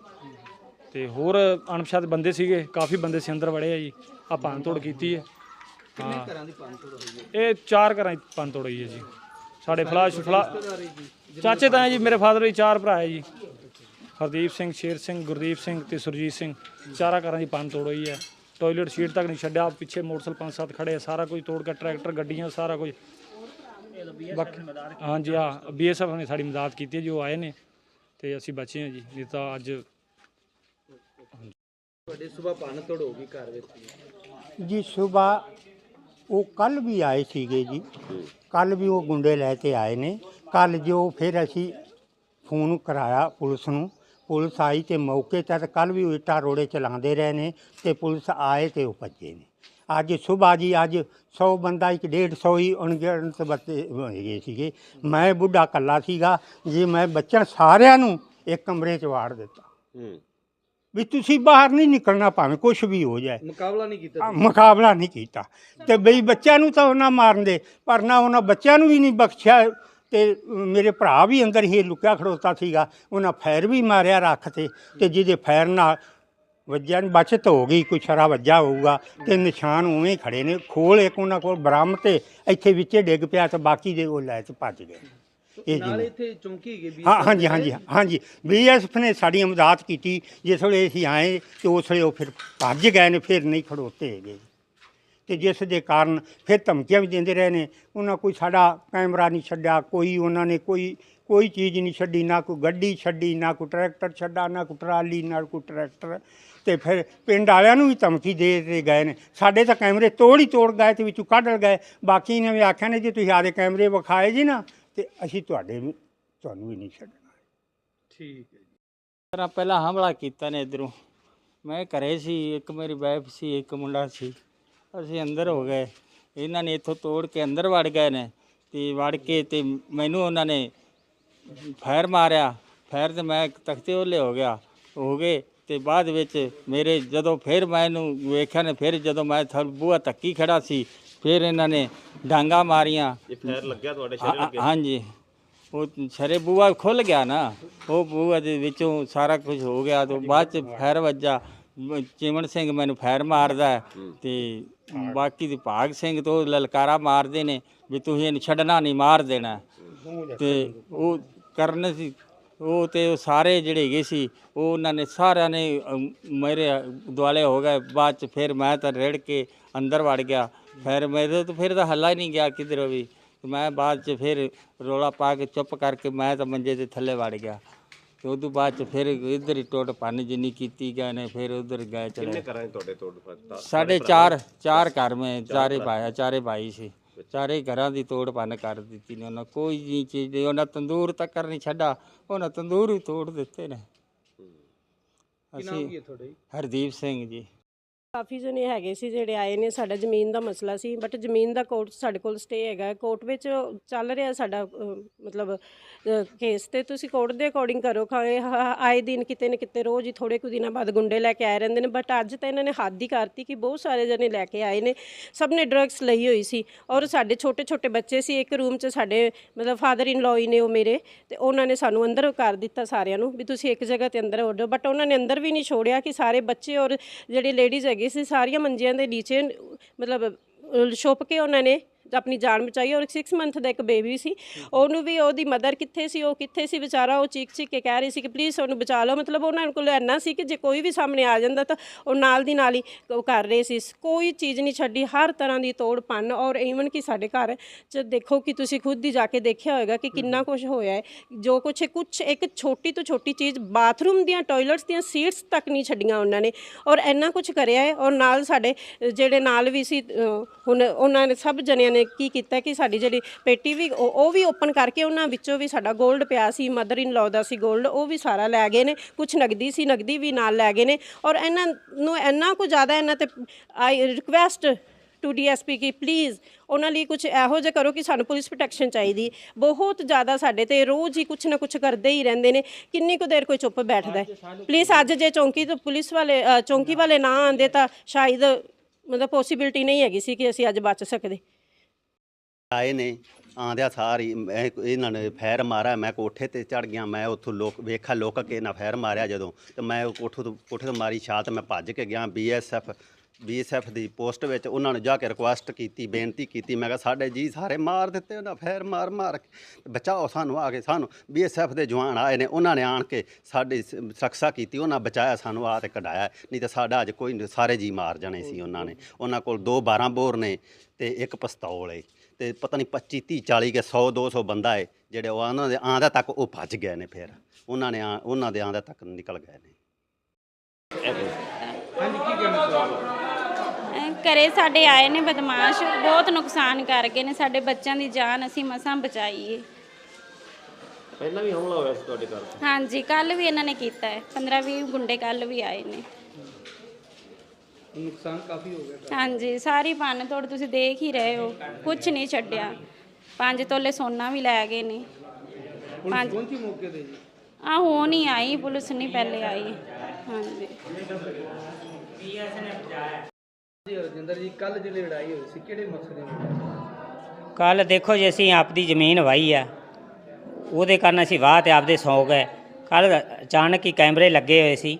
Speaker 3: ਤੇ ਹੋਰ ਅਣਪਛਾਤੇ ਬੰਦੇ ਸੀਗੇ ਕਾਫੀ ਬੰਦੇ ਸੀ ਅੰਦਰ ਵੜੇ ਆ ਜੀ। ਆ ਭੰਨ ਤੋੜ ਕੀਤੀ ਹੈ।
Speaker 4: ਕਿੰਨੇ ਘਰਾਂ ਦੀ ਪੰਨ ਤੋੜ ਹੋਈ ਹੈ?
Speaker 3: ਇਹ ਚਾਰ ਘਰਾਂ 'ਚ ਭੰਨ ਤੋੜ ਹੋਈ ਹੈ ਜੀ। ਸਾਡੇ ਫਲਾਸ਼ ਫਲਾ ਚਾਚੇ ਤਾਂ ਜੀ ਮੇਰੇ ਫਾਦਰ ਦੇ ਚਾਰ ਭਰਾ ਹੈ ਜੀ। ਹਰਦੀਪ ਸਿੰਘ ਸ਼ੇਰ ਸਿੰਘ ਗੁਰਦੀਪ ਸਿੰਘ ਤੇ ਸੁਰਜੀਤ ਸਿੰਘ। ਚਾਰਾਂ ਘਰਾਂ ਦੀ ਪੰਨ ਤੋੜ ਹੋਈ ਹੈ। ਟਾਇਲਟ ਸੀਟ ਤੱਕ ਨਹੀਂ ਛੱਡਿਆ ਪਿੱਛੇ ਮੋਟਰਸਾਈਕਲ ਪੰਜ ਸੱਤ ਖੜੇ ਆ ਸਾਰਾ ਕੁਝ ਤੋੜ ਕੇ ਟਰੈਕਟਰ ਗੱਡੀਆਂ ਸਾਰਾ ਕੁਝ। ਬਾਕੀ ਹਾਂਜੀ ਆ ਬੀਐਸਐਫ ਨੇ ਸਾਡੀ ਮਦਦ ਕੀਤੀ ਹੈ ਜੋ ਆਏ ਨੇ ਤੇ ਅਸੀਂ ਬਚੇ ਹਾਂ ਜੀ ਨਹੀਂ ਤਾਂ ਅੱਜ
Speaker 4: ਤੁਹਾਡੇ ਸਵੇਰ ਪੰਨ ਤੋੜ ਹੋ ਗਈ ਘਰ ਵਿੱਚ
Speaker 5: ਜੀ ਸਵੇਰ ਉਹ ਕੱਲ ਵੀ ਆਏ ਸੀਗੇ ਜੀ। ਕੱਲ ਵੀ ਉਹ ਗੁੰਡੇ ਲੈ ਕੇ ਆਏ ਨੇ। ਕੱਲ ਜੋ ਫਿਰ ਅਸੀਂ ਫੋਨ ਕਰਾਇਆ ਪੁਲਿਸ ਨੂੰ। ਪੁਲਿਸ ਆਈ ਤੇ ਮੌਕੇ ਤੇ ਕੱਲ ਵੀ ਉਹ ਇੱਟਾਂ ਰੋੜੇ ਚਲਾਉਂਦੇ ਰਹੇ ਨੇ ਤੇ ਪੁਲਿਸ ਆਏ ਤੇ ਉਹ ਭੱਜੇ ਨੇ। ਅੱਜ ਸਵੇਰ ਜੀ ਅੱਜ 100 ਬੰਦਾ ਇੱਕ 150 ਹੀ ਅਣਗਿਣਤ ਬੱਚੇ ਹੈਗੇ ਸੀਗੇ। ਮੈਂ ਬੁੱਢਾ ਕੱਲਾ ਸੀਗਾ ਜੀ ਮੈਂ ਬੱਚਿਆਂ ਸਾਰਿਆਂ ਨੂੰ ਇੱਕ ਕਮਰੇ 'ਚ ਵਾੜ ਦਿੱਤਾ।
Speaker 1: ਹੂੰ।
Speaker 5: ਵੀ ਤੁਸੀਂ ਬਾਹਰ ਨਹੀਂ ਨਿਕਲਣਾ ਭਾਵੇਂ ਕੁਝ ਵੀ ਹੋ ਜਾਏ।
Speaker 4: ਮੁਕਾਬਲਾ ਨਹੀਂ ਕੀਤਾ
Speaker 5: ਮੁਕਾਬਲਾ ਨਹੀਂ ਕੀਤਾ। ਤੇ ਬਈ ਬੱਚਿਆਂ ਨੂੰ ਤਾਂ ਉਹਨਾਂ ਮਾਰਨ ਦੇ ਪਰ ਨਾ ਉਹਨਾਂ ਬੱਚਿਆਂ ਨੂੰ ਵੀ ਨਹੀਂ ਬਖਸ਼ਿਆ। ਤੇ ਮੇਰੇ ਭਰਾ ਵੀ ਅੰਦਰ ਹੀ ਲੁਕਿਆ ਖੜੋਤਾ ਸੀਗਾ। ਉਹਨਾਂ ਫੈਰ ਵੀ ਮਾਰਿਆ ਰੱਖ ਤੇ ਤੇ ਜਿਹਦੇ ਫੈਰ ਨਾਲ ਵੱਜਿਆ ਨੂੰ ਬਚਤ ਹੋ ਗਈ ਕੋਈ ਛਰਾ ਵੱਜਾ ਹੋਊਗਾ ਤੇ ਨਿਸ਼ਾਨ ਉਵੇਂ ਹੀ ਖੜੇ ਨੇ ਖੋਲ ਇੱਕ ਉਹਨਾਂ ਕੋਲ ਬਰਾਮਦ ਤੇ ਇੱਥੇ ਵਿੱਚੇ ਡਿੱਗ ਪਿਆ ਤੇ ਬਾਕੀ ਦੇ ਉਹ ਲੈ ਤੇ ਭੱਜ ਗਏ। ਇਹ
Speaker 4: ਨਾਲ ਇੱਥੇ ਚੌਂਕੀ ਗਈ
Speaker 5: ਹਾਂ ਹਾਂਜੀ ਹਾਂਜੀ ਹਾਂਜੀ ਬੀਐਸਐਫ ਨੇ ਸਾਡੀ ਮਦਦ ਕੀਤੀ ਜਿਸ ਵੇਲੇ ਅਸੀਂ ਆਏ ਤੇ ਉਸ ਵੇਲੇ ਉਹ ਫਿਰ ਭੱਜ ਗਏ ਨੇ ਫਿਰ ਨਹੀਂ ਖੜੋਤੇ ਹੈਗੇ। ਤੇ ਜਿਸ ਦੇ ਕਾਰਨ ਫਿਰ ਧਮਕੀਆਂ ਵੀ ਦਿੰਦੇ ਰਹੇ ਨੇ ਉਹਨਾਂ ਕੋਈ ਸਾਡਾ ਕੈਮਰਾ ਨਹੀਂ ਛੱਡਿਆ ਕੋਈ ਉਹਨਾਂ ਨੇ ਕੋਈ ਕੋਈ ਚੀਜ਼ ਨਹੀਂ ਛੱਡੀ ਨਾ ਕੋਈ ਗੱਡੀ ਛੱਡੀ ਨਾ ਕੋਈ ਟਰੈਕਟਰ ਛੱਡਾ ਨਾ ਕੋਈ ਟਰਾਲੀ ਨਾ ਕੋਈ ਟਰੈਕਟਰ। ਤੇ ਫਿਰ ਪਿੰਡ ਵਾਲਿਆਂ ਨੂੰ ਵੀ ਧਮਕੀ ਦੇ ਕੇ ਗਏ ਨੇ। ਸਾਡੇ ਤਾਂ ਕੈਮਰੇ ਤੋੜ ਹੀ ਤੋੜ ਗਏ ਤੇ ਵਿੱਚੋਂ ਕੱਢ ਗਏ। ਬਾਕੀ ਨੇ ਵੀ ਆਖਿਆ ਨੇ ਜੇ ਤੁਸੀਂ ਆਦੇ ਕੈਮਰੇ ਵਿਖਾਏ ਜੀ ਨਾ, ਤੇ ਅਸੀਂ ਤੁਹਾਡੇ ਵੀ ਤੁਹਾਨੂੰ ਵੀ ਨਹੀਂ ਛੱਡਣਾ।
Speaker 4: ਠੀਕ ਹੈ ਜੀ।
Speaker 6: ਤਰ੍ਹਾਂ ਪਹਿਲਾਂ ਹਮਲਾ ਕੀਤਾ ਨੇ ਇਧਰੋਂ। ਮੈਂ ਘਰੇ ਸੀ, ਇੱਕ ਮੇਰੀ ਵਾਈਫ ਸੀ, ਇੱਕ ਮੁੰਡਾ ਸੀ। ਅਸੀਂ ਅੰਦਰ ਹੋ ਗਏ। ਇਹਨਾਂ ਨੇ ਇੱਥੋਂ ਤੋੜ ਕੇ ਅੰਦਰ ਵੜ ਗਏ ਨੇ ਤੇ ਵੜ ਕੇ ਤੇ ਮੈਨੂੰ ਉਹਨਾਂ ਨੇ ਫਾਇਰ ਮਾਰਿਆ। ਫਾਇਰ ਤੇ ਮੈਂ ਤਖਤੇ ਉਹਲੇ ਹੋ ਗਿਆ। ਹੋ ਗਏ। ਤੇ ਬਾਅਦ ਵਿੱਚ ਮੇਰੇ ਜਦੋਂ ਫਿਰ ਮੈਨੂੰ ਵੇਖਿਆ ਨੇ ਫਿਰ ਜਦੋਂ ਮੈਂ ਥਲ ਬੂਹਾ ਤੱਕੀ ਖੜਾ ਸੀ ਫਿਰ ਇਹਨਾਂ ਨੇ ਡਾਂਗਾ ਮਾਰੀਆਂ।
Speaker 1: ਇਹ ਫੈਰ ਲੱਗਿਆ ਤੁਹਾਡੇ
Speaker 6: ਹਾਂ- ਹਾਂ- ਹਾਂਜੀ। ਉਹ ਛਰੇ ਬੂਆ ਖੁੱਲ ਗਿਆ ਨਾ ਉਹ ਬੂਆ ਦੇ ਵਿੱਚੋਂ ਸਾਰਾ ਕੁਝ ਹੋ ਗਿਆ ਤੇ ਬਾਅਦ ਚ ਫੈਰ ਵੱਜਾ। ਮ- ਚਿਮਨ ਸਿੰਘ ਮੈਨੂੰ ਫੈਰ ਮਾਰਦਾ ਹੈ ਤੇ ਬਾਕੀ ਦੇ ਭਾਗ ਸਿੰਘ ਤੋਂ ਲਲਕਾਰਾ ਮਾਰਦੇ ਨੇ ਵੀ ਤੁਸੀਂ ਇਹਨੂੰ ਛੱਡਣਾ ਨਹੀਂ ਮਾਰ ਦੇਣਾ। ਤੇ ਉਹ ਕਰਨ ਸੀ ਉਹ ਤੇ ਉਹ ਸਾਰੇ ਜਿਹੜੇ ਹੈਗੇ ਸੀ ਉਹ ਉਹਨਾਂ ਨੇ ਸਾਰਿਆਂ ਨੇ ਅਮ, ਮੇਰੇ ਦੁਆਲੇ ਹੋ ਗਏ। ਬਾਅਦ ਚ ਫਿਰ ਮੈਂ ਤਾਂ ਰੇੜ ਕੇ ਅੰਦਰ ਵੜ ਗਿਆ। ਫਿਰ ਮੇਰੇ ਤੋਂ ਫਿਰ ਤਾਂ ਹੱਲਾ ਹੀ ਨਹੀਂ ਗਿਆ ਕਿਧਰ ਵੀ। ਤੇ ਮੈਂ ਬਾਅਦ ਚ ਫਿਰ ਰੋਲਾ ਪਾ ਕੇ ਚੁੱਪ ਕਰਕੇ ਮੈਂ ਤਾਂ ਮੰਜੇ ਦੇ ਥੱਲੇ ਵੜ ਗਿਆ। ਤੇ ਉਦੋਂ ਬਾਅਦ ਚ ਫਿਰ ਇੱਧਰ ਹੀ ਟੁੱਟ ਭੰਨ ਜਿੰਨੀ ਕੀਤੀ ਗਏ ਨੇ ਫਿਰ ਉਧਰ ਗਏ ਚਲੇ।
Speaker 1: ਕਿੰਨੇ ਘਰਾਂ 'ਚ ਤੁਹਾਡੇ ਤੋੜ
Speaker 6: ਸਾਡੇ ਚਾਰ ਚਾਰ ਘਰ ਮੈਂ ਚਾਰੇ ਭਾਈ ਚਾਰੇ ਭਾਈ ਸੀ। ਚਾਰੇ ਘਰਾਂ ਦੀ ਤੋੜ ਭੰਨ ਕਰ ਦਿੱਤੀ ਨੇ ਉਹਨਾਂ। ਕੋਈ ਜੀ ਚੀਜ਼ ਨਹੀਂ ਉਹਨਾਂ ਤੰਦੂਰ ਤੱਕ ਨਹੀਂ ਛੱਡਾ ਉਹਨਾਂ ਤੰਦੂਰ ਹੀ ਤੋੜ ਦਿੱਤੇ ਨੇ।
Speaker 4: ਕੀ ਨਾਮ ਕੀ
Speaker 6: ਅਸੀਂ
Speaker 4: ਹੈ ਤੁਹਾਡਾ ਜੀ?
Speaker 6: ਹਰਦੀਪ ਸਿੰਘ ਜੀ।
Speaker 7: ਕਾਫੀ ਜਣੇ ਹੈਗੇ ਸੀ ਜਿਹੜੇ ਆਏ ਨੇ ਸਾਡਾ ਜ਼ਮੀਨ ਦਾ ਮਸਲਾ ਸੀ ਬਟ ਜ਼ਮੀਨ ਦਾ ਕੋਰਟ ਸਾਡੇ ਕੋਲ ਸਟੇ ਹੈਗਾ। ਕੋਰਟ ਵਿੱਚ ਚੱਲ ਰਿਹਾ ਸਾਡਾ ਅਹ, ਮਤਲਬ ਕੇਸ ਤੇ। ਤੁਸੀਂ ਕੋਰਟ ਦੇ ਅਕੋਰਡਿੰਗ ਕਰੋ ਖਾਏ ਆਏ ਦਿਨ ਕਿਤੇ ਨਾ ਕਿਤੇ ਰੋਜ਼ ਹੀ ਥੋੜੇ ਕੁ ਦਿਨਾਂ ਬਾਅਦ ਗੁੰਡੇ ਲੈ ਕੇ ਆਏ ਰਹਿੰਦੇ ਨੇ। ਬਟ ਅੱਜ ਤਾਂ ਇਹਨਾਂ ਨੇ ਹੱਦ ਹੀ ਕਰਤੀ ਕਿ ਬਹੁਤ ਸਾਰੇ ਜਣੇ ਲੈ ਕੇ ਆਏ ਨੇ। ਸਭ ਨੇ ਡਰੱਗਸ ਲਈ ਹੋਈ ਸੀ। ਔਰ ਸਾਡੇ ਛੋਟੇ ਛੋਟੇ ਬੱਚੇ ਸੀ ਇੱਕ ਰੂਮ 'ਚ ਸਾਡੇ ਮਤਲਬ ਫਾਦਰ ਇਨ ਲਾਅ ਹੀ ਨੇ ਉਹ ਮੇਰੇ। ਤੇ ਉਹਨਾਂ ਨੇ ਸਾਨੂੰ ਅੰਦਰ ਕਰ ਦਿੱਤਾ ਸਾਰਿਆਂ ਨੂੰ ਵੀ ਤੁਸੀਂ ਇੱਕ ਜਗ੍ਹਾ ਤੇ ਅੰਦਰ ਹੋ ਜਾਓ। ਬਟ ਉਹਨਾਂ ਨੇ ਅੰਦਰ ਵੀ ਨਹੀਂ ਛੋੜਿਆ ਕਿ ਸਾਰੇ ਬੱਚੇ ਔਰ ਜਿਹੜੇ ਲੇਡੀਜ਼ ਹੈਗੇ ਸੀ ਸਾਰੀਆਂ ਮੰਜੀਆਂ ਦੇ ਨੀਚੇ ਮਤਲਬ ਅਹ, ਛੁਪ ਕੇ ਉਹਨਾਂ ਨੇ ਆਪਣੀ ਜਾਨ ਬਚਾਈ ਔਰ 6 ਮੰਥ ਦਾ ਇੱਕ ਬੇਬੀ ਸੀ। ਉਹਨੂੰ ਵੀ ਉਹਦੀ ਮਦਰ ਕਿੱਥੇ ਸੀ, ਉਹ ਕਿੱਥੇ ਸੀ ਵਿਚਾਰਾ, ਉਹ ਚੀਕ ਚੀਕ ਕੇ ਕਹਿ ਰਹੀ ਸੀ ਕਿ ਪਲੀਜ਼ ਉਹਨੂੰ ਬਚਾ ਲਓ। ਮਤਲਬ ਉਹਨਾਂ ਕੋਲ ਇੰਨਾ ਸੀ ਕਿ ਜੇ ਕੋਈ ਵੀ ਸਾਹਮਣੇ ਆ ਜਾਂਦਾ ਤਾਂ ਉਹ ਨਾਲ ਦੀ ਨਾਲ ਹੀ ਉਹ ਕਰ ਰਹੇ ਸੀ। ਕੋਈ ਚੀਜ਼ ਨਹੀਂ ਛੱਡੀ, ਹਰ ਤਰ੍ਹਾਂ ਦੀ ਤੋੜ ਪੰਨ ਔਰ ਈਵਨ ਕਿ ਸਾਡੇ ਘਰ ਚ ਦੇਖੋ ਕਿ ਤੁਸੀਂ ਖੁਦ ਹੀ ਜਾ ਕੇ ਦੇਖਿਆ ਹੋਵੇਗਾ ਕਿ ਕਿੰਨਾ ਕੁਝ ਹੋਇਆ ਹੈ। ਜੋ ਕੁਝ ਕੁਝ ਇੱਕ ਛੋਟੀ ਤੋਂ ਛੋਟੀ ਚੀਜ਼ ਬਾਥਰੂਮ ਦੀਆਂ ਟਾਇਲਟਸ ਦੀਆਂ ਸੀਟਸ ਤੱਕ ਨਹੀਂ ਛੱਡੀਆਂ ਉਹਨਾਂ ਨੇ ਔਰ ਇੰਨਾ ਕੁਝ ਕਰਿਆ ਹੈ ਔਰ ਨਾਲ ਸਾਡੇ ਜਿਹੜੇ ਨਾਲ ਵੀ ਸੀ ਹੁਣ ਉਹਨਾਂ ਨੇ ਸਭ ਜਣਿਆਂ ਨੇ ਕੀ ਕੀਤਾ ਕਿ ਸਾਡੀ ਜਿਹੜੀ ਪੇਟੀ ਵੀ, ਉਹ ਉਹ ਵੀ ਓਪਨ ਕਰਕੇ ਉਹਨਾਂ ਵਿੱਚੋਂ ਵੀ ਸਾਡਾ 골ਡ ਪਿਆ ਸੀ ਮਦਰ ਇਨ ਲਾਅ ਦਾ ਸੀ 골ਡ ਉਹ ਵੀ ਸਾਰਾ ਲੈ ਗਏ ਨੇ ਕੁਝ ਨਗਦੀ ਸੀ, ਨਗਦੀ ਵੀ ਨਾਲ ਲੈ ਗਏ ਨੇ ਔਰ ਇਹਨਾਂ ਨੂੰ ਇੰਨਾ ਕੁ ਜ਼ਿਆਦਾ ਇਹਨਾਂ ਤੇ ਆਈ ਰਿਕੁਐਸਟ ਟੂ ਡੀਐਸਪੀ ਕੀ ਪਲੀਜ਼ ਉਹਨਾਂ ਲਈ ਕੁਝ ਇਹੋ ਜਿਹਾ ਕਰੋ ਕਿ ਸਾਨੂੰ ਪੁਲਿਸ ਪ੍ਰੋਟੈਕਸ਼ਨ ਚਾਹੀਦੀ। ਬਹੁਤ ਜ਼ਿਆਦਾ ਸਾਡੇ ਤੇ ਰੋਜ਼ ਹੀ ਕੁਝ ਨਾ ਕੁਝ ਕਰਦੇ ਹੀ ਰਹਿੰਦੇ ਨੇ, ਕਿੰਨੀ ਕੁ ਦੇਰ ਕੋਈ ਚੁੱਪ ਬੈਠਦਾ ਹੈ। ਪਲੀਜ਼ ਅੱਜ ਜੇ ਚੌਂਕੀ ਤੋਂ ਪੁਲਿਸ ਵਾਲੇ ਚੌਂਕੀ ਵਾਲੇ ਨਾ ਆਂਦੇ ਤਾਂ ਸ਼ਾਇਦ ਮਤਲਬ ਪੋਸੀਬਿਲਟੀ ਨਹੀਂ ਹੈਗੀ ਸੀ ਕਿ ਅਸੀਂ ਅੱਜ ਬਚ ਸਕਦੇ।
Speaker 8: ਆਏ ਨੇ ਆਂਦਿਆ ਸਾਰੀ ਮੈਂ ਇਹਨਾਂ ਨੇ ਫੈਰ ਮਾਰਿਆ, ਮੈਂ ਕੋਠੇ ਤੇ ਚੜ ਗਿਆ, ਮੈਂ ਉੱਥੋਂ ਲੋਕ ਵੇਖਿਆ, ਲੋਕ ਕੇ ਨਾ ਫੈਰ ਮਾਰਿਆ ਜਦੋਂ, ਤੇ ਮੈਂ ਉਹ ਕੋਠੇ ਤੋਂ ਕੋਠੇ ਤੋਂ ਮਾਰੀ ਛਾਲ ਤੇ ਮੈਂ ਭੱਜ ਕੇ ਗਿਆ ਬੀਐਸਐਫ ਬੀਐਸਐਫ ਦੀ ਪੋਸਟ ਵਿੱਚ ਉਹਨਾਂ ਨੂੰ ਜਾ ਕੇ ਰਿਕੁਐਸਟ ਕੀਤੀ, ਬੇਨਤੀ ਕੀਤੀ, ਮੈਂ ਕਿਹਾ, ਸਾਡੇ ਜੀ ਸਾਰੇ ਮਾਰ ਦਿੱਤੇ, ਉਹਨਾਂ ਫੈਰ ਮਾਰ ਮਾਰ ਕੇ ਬਚਾਓ ਸਾਨੂੰ ਆ ਕੇ, ਸਾਨੂੰ ਬੀਐਸਐਫ ਦੇ ਜਵਾਨ ਆਏ ਨੇ, ਉਹਨਾਂ ਨੇ ਆਣ ਕੇ ਸਾਡੀ ਸੁਰੱਖਿਆ ਕੀਤੀ, ਉਹਨਾਂ ਬਚਾਇਆ ਸਾਨੂੰ, ਆ ਤੇ ਕਢਾਇਆ, ਨਹੀਂ ਤਾਂ ਸਾਡਾ ਅੱਜ ਕੋਈ ਸਾਰੇ ਜੀ ਮਾਰ ਜਾਣੇ ਸੀ ਉਹਨਾਂ ਨੇ, ਉਹਨਾਂ ਕੋਲ ਦੋ 12 ਬੋਰ ਨੇ ਤੇ ਇੱਕ ਪਿਸਤੌਲ ਏ। ਤੇ ਪਤਾ ਨਹੀਂ 25 30 40 ਕੇ 100 200 ਬੰਦਾ ਏ ਜਿਹੜੇ ਉਹ ਉਹਨਾਂ ਦੇ ਆਂਦਾ ਤੱਕ ਉਹ ਭੱਜ ਗਏ ਨੇ ਫਿਰ। ਉਹਨਾਂ ਨੇ ਆ- ਉਹਨਾਂ ਦੇ ਆਂਦਾ ਤੱਕ ਨਿਕਲ ਗਏ ਨੇ।
Speaker 9: ਅਹ ਘਰੇ ਸਾਡੇ ਆਏ ਨੇ ਬਦਮਾਸ਼ ਬਹੁਤ ਨੁਕਸਾਨ ਕਰ ਗਏ ਨੇ ਸਾਡੇ ਬੱਚਿਆਂ ਦੀ ਜਾਨ ਅਸੀਂ ਮਸਾਂ ਬਚਾਈ ਏ
Speaker 1: ਪਹਿਲਾਂ ਵੀ ਹਮਲਾ ਹੋਇਆ ਸੀ ਤੁਹਾਡੇ ਘਰ?
Speaker 9: ਹਾਂਜੀ ਕੱਲ ਵੀ ਇਹਨਾਂ ਨੇ ਕੀਤਾ ਹੈ 15 20 ਗੁੰਡੇ ਕੱਲ ਵੀ ਆਏ ਨੇ।
Speaker 4: ਨੁਕਸਾਨ ਕਾਫੀ ਹੋ ਗਿਆ
Speaker 9: ਹਾਂਜੀ ਸਾਰੀ ਭੰਨ ਤੋੜ ਤੁਸੀਂ ਦੇਖ ਹੀ ਰਹੇ ਹੋ। ਕੁਝ ਨਹੀਂ ਛੱਡਿਆ। ਪੰਜ ਤੋਲੇ ਸੋਨਾ ਵੀ ਲੈ ਗਏ ਨੇ।
Speaker 4: ਪੁਲਿਸ ਪਹੁੰਚੀ ਮੌਕੇ ਤੇ ਜੀ?
Speaker 9: ਆ ਹੋ ਨਹੀਂ ਆਈ ਪੁਲਿਸ ਨਹੀਂ ਪਹਿਲੇ ਆਈ। ਹਾਂਜੀ।
Speaker 4: ਜੀ ਰਜਿੰਦਰ ਜੀ ਕੱਲ ਜਿਹੜੀ ਲੜਾਈ ਹੋਈ ਸੀ ਕਿਹੜੇ ਮਸਲੇ ਵਿੱਚ
Speaker 10: ਕੱਲ ਦੇਖੋ ਜੀ ਅਸੀਂ ਆਪਦੀ ਜ਼ਮੀਨ ਵਾਈ ਆ। ਉਹਦੇ ਕਾਰਨ ਅਸੀਂ ਵਾਹ ਤੇ ਆਪਦੇ ਸੌ ਗਏ। ਕੱਲ ਅਚਾਨਕ ਹੀ ਕੈਮਰੇ ਲੱਗੇ ਹੋਏ ਸੀ।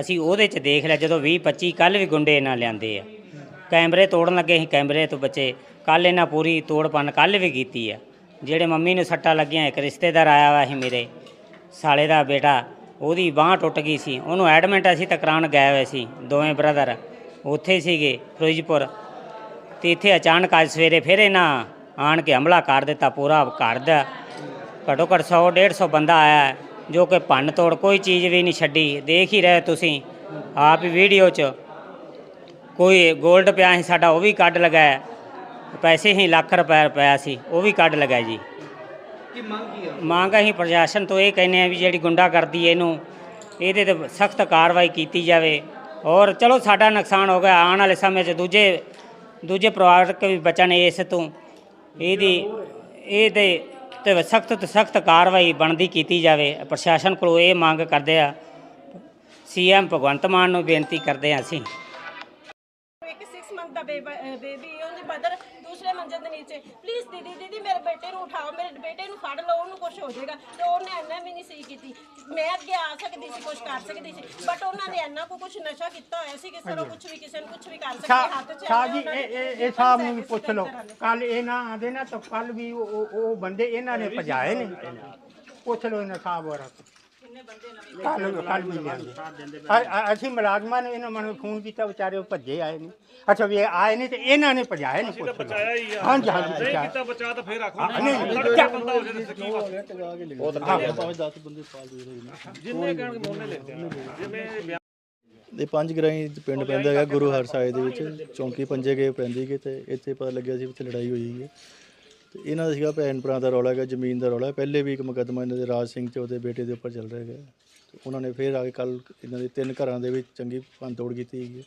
Speaker 10: ਅਸੀਂ ਉਹਦੇ 'ਚ ਦੇਖ ਲਿਆ, ਜਦੋਂ 20 25 ਕੱਲ ਵੀ ਗੁੰਡੇ ਇਹਨਾਂ ਲਿਆਂਦੇ ਆ। ਕੈਮਰੇ ਤੋੜਨ ਲੱਗੇ ਸੀ, ਕੈਮਰੇ ਤੋਂ ਬੱਚੇ। ਕੱਲ ਇਹਨਾਂ ਪੂਰੀ ਤੋੜ ਪੰਨ ਕੱਲ ਵੀ ਕੀਤੀ ਆ। ਜਿਹੜੇ ਮੰਮੀ ਨੂੰ ਸੱਟਾਂ ਲੱਗੀਆਂ, ਇੱਕ ਰਿਸ਼ਤੇਦਾਰ ਆਇਆ ਵਾ ਸੀ ਮੇਰੇ। ਸਾਲੇ ਦਾ ਬੇਟਾ, ਉਹਦੀ ਬਾਹ ਟੁੱਟ ਗਈ ਸੀ। ਉਹਨੂੰ ਐਡਮਿਟ ਅਸੀਂ ਤਾਂ ਗਏ ਹੋਏ ਸੀ, ਦੋਵੇਂ ਬ੍ਰਦਰ। ਉੱਥੇ ਸੀਗੇ ਫਿਰੋਜ਼ਪੁਰ। ਤੇ ਇੱਥੇ ਅਚਾਨਕ ਅੱਜ ਸਵੇਰੇ ਫਿਰ ਇਹਨਾਂ ਆਣ ਕੇ ਹਮਲਾ ਕਰ ਦਿੱਤਾ, ਪੂਰਾ ਘਰ ਦਾ। ਘੱਟੋ ਘੱਟ 100 150 ਬੰਦਾ ਆਇਆ। ਜੋ ਕਿ ਭੰਨ ਤੋੜ ਕੋਈ ਚੀਜ਼ ਵੀ ਨਹੀਂ ਛੱਡੀ। ਦੇਖ ਹੀ ਰਹੇ ਤੁਸੀਂ ਆਪ ਹੀ ਵੀਡੀਓ 'ਚ ਕੋਈ 골ਡ ਪਿਆ ਸੀ ਸਾਡਾ ਉਹ ਵੀ ਕੱਢ ਲਗਾਇਆ। ਪੈਸੇ ਹੀ ਲੱਖ ਰੁਪਏ ਪਿਆ ਸੀ ਉਹ ਵੀ ਕੱਢ ਲਗਾਇਆ ਜੀ।
Speaker 4: ਕੀ ਮੰਗ ਕੀ ਆ?
Speaker 10: ਮੰਗ ਅਸੀਂ ਪ੍ਰਸ਼ਾਸਨ ਤੋਂ ਇਹ ਕਹਿੰਦੇ ਆ ਵੀ ਜਿਹੜੀ ਗੁੰਡਾ ਕਰਦੀ ਇਹਨੂੰ ਇਹਦੇ ਤੇ ਸਖਤ ਕਾਰਵਾਈ ਕੀਤੀ ਜਾਵੇ। ਔਰ ਚਲੋ ਸਾਡਾ ਨੁਕਸਾਨ ਹੋ ਗਿਆ ਆਉਣ ਵਾਲੇ ਸਮੇਂ 'ਚ ਦੂਜੇ ਦੂਜੇ ਪਰਿਵਾਰਕ ਵੀ ਬਚਣ ਇਸ ਤੋਂ। ਇਹਦੀ ਇਹਦੇ ਤੇ ਸਖਤ ਤੋਂ ਸਖਤ ਕਾਰਵਾਈ ਬਣਦੀ ਕੀਤੀ ਜਾਵੇ। ਪ੍ਰਸ਼ਾਸਨ ਕੋਲੋਂ ਇਹ ਮੰਗ ਕਰਦੇ ਆ। ਸੀਐਮ ਭਗਵੰਤ ਮਾਨ ਨੂੰ ਬੇਨਤੀ ਕਰਦੇ ਆ ਅਸੀਂ।
Speaker 7: ਇੱਕ 6 ਮੰਥ ਦਾ ਬੇਬੀ ਉਹਦੀ ਮਦਰ ਮੰਜ਼ਲ ਦੇ ਨੀਚੇ। ਪਲੀਜ਼ ਦੀਦੀ ਦੀਦੀ ਮੇਰੇ ਬੇਟੇ ਨੂੰ ਉਠਾਓ ਮੇਰੇ ਬੇਟੇ ਨੂੰ ਫੜ ਲਓ ਉਹਨੂੰ ਕੁਝ ਹੋ ਜਾਏਗਾ। ਤੇ ਉਹਨੇ ਇੰਨਾ ਵੀ ਨਹੀਂ ਸਹੀ ਕੀਤੀ। ਮੈਂ ਅੱਗੇ ਆ ਸਕਦੀ ਸੀ ਕੁਝ ਕਰ ਸਕਦੀ ਸੀ ਬਟ ਉਹਨਾਂ ਨੇ ਇੰਨਾ ਕੋ ਕੁਝ ਨਸ਼ਾ ਕੀਤਾ ਹੋਇਆ ਸੀ ਕਿ ਸਰੋਂ ਕੁਝ ਵੀ ਕਿਸੇ ਨੂੰ ਕੁਝ ਵੀ ਕਰ ਸਕਦੇ ਹੱਥ 'ਚ
Speaker 5: ਸਾਹਿਬ ਜੀ ਇਹ ਇਹ ਇਹ ਸਾਹਿਬ ਨੂੰ ਵੀ ਪੁੱਛ ਲਓ। ਕੱਲ ਇਹ ਨਾ ਆਂਦੇ ਨਾ ਤਾਂ ਕੱਲ ਵੀ ਉਹ ਉਹ- ਉਹ ਬੰਦੇ ਇਹਨਾਂ ਨੇ ਭਜਾਏ ਨੇ। ਪੁੱਛ ਲਓ ਇਹਨਾਂ ਸਾਹਿਬ ਹੋਰਾਂ ਤੋਂ। ਕੱਲ ਕੱਲ ਮਿਲਿਆਂਗੇ ਅ- ਅ- ਅਸੀਂ ਮੁਲਾਜ਼ਮਾਂ ਨੇ ਇਹਨਾਂ ਨੂੰ ਫੋਨ ਕੀਤਾ ਵਿਚਾਰੇ ਉਹ ਭੱਜੇ ਆਏ ਨੇ। ਅੱਛਾ ਵੀ ਇਹ ਆਏ ਨੇ ਤੇ ਇਹਨਾਂ ਨੇ ਭਜਾਇਆ ਨਹੀਂ ਪੁੱਛ ਬਚਾਇਆ ਹੀ ਆ। ਹਾਂਜੀ ਹਾਂਜੀ ਬਚਾਇਆ। ਕੀਤਾ ਬਚਾ ਤਾਂ ਫੇਰ ਆਖੋ ਨਹੀਂ
Speaker 11: ਇਹ ਪੰਜ ਗਰਾਈ ਪਿੰਡ ਪੈਂਦਾ ਹੈਗਾ ਗੁਰੂ ਹਰਸਾਏ ਦੇ ਵਿੱਚ। ਚੌਂਕੀ ਪੰਜੇ ਗਏ ਪੈਂਦੀ ਕਿ ਤੇ ਇੱਥੇ ਪਤਾ ਲੱਗਿਆ ਸੀ ਇੱਥੇ ਲੜਾਈ ਹੋਈ ਹੈ ਤੇ ਇਹਨਾਂ ਦਾ ਸੀਗਾ ਭੈਣ ਭਰਾ ਦਾ ਰੌਲਾ ਹੈਗਾ ਜ਼ਮੀਨ ਦਾ ਰੌਲਾ ਹੈ। ਪਹਿਲੇ ਵੀ ਇੱਕ ਮੁਕੱਦਮਾ ਇਹਨਾਂ ਦੇ ਰਾਜ ਸਿੰਘ ਤੇ ਉਹਦੇ ਬੇਟੇ ਦੇ ਉੱਪਰ ਚੱਲ ਰਿਹਾ ਹੈਗਾ। ਤੇ ਉਹਨਾਂ ਨੇ ਫਿਰ ਆ ਕੇ ਕੱਲ ਇਹਨਾਂ ਦੇ ਤਿੰਨ ਘਰਾਂ ਦੇ ਵਿੱਚ ਚੰਗੀ ਭੰਨਤੋੜ ਕੀਤੀ ਹੈਗੀ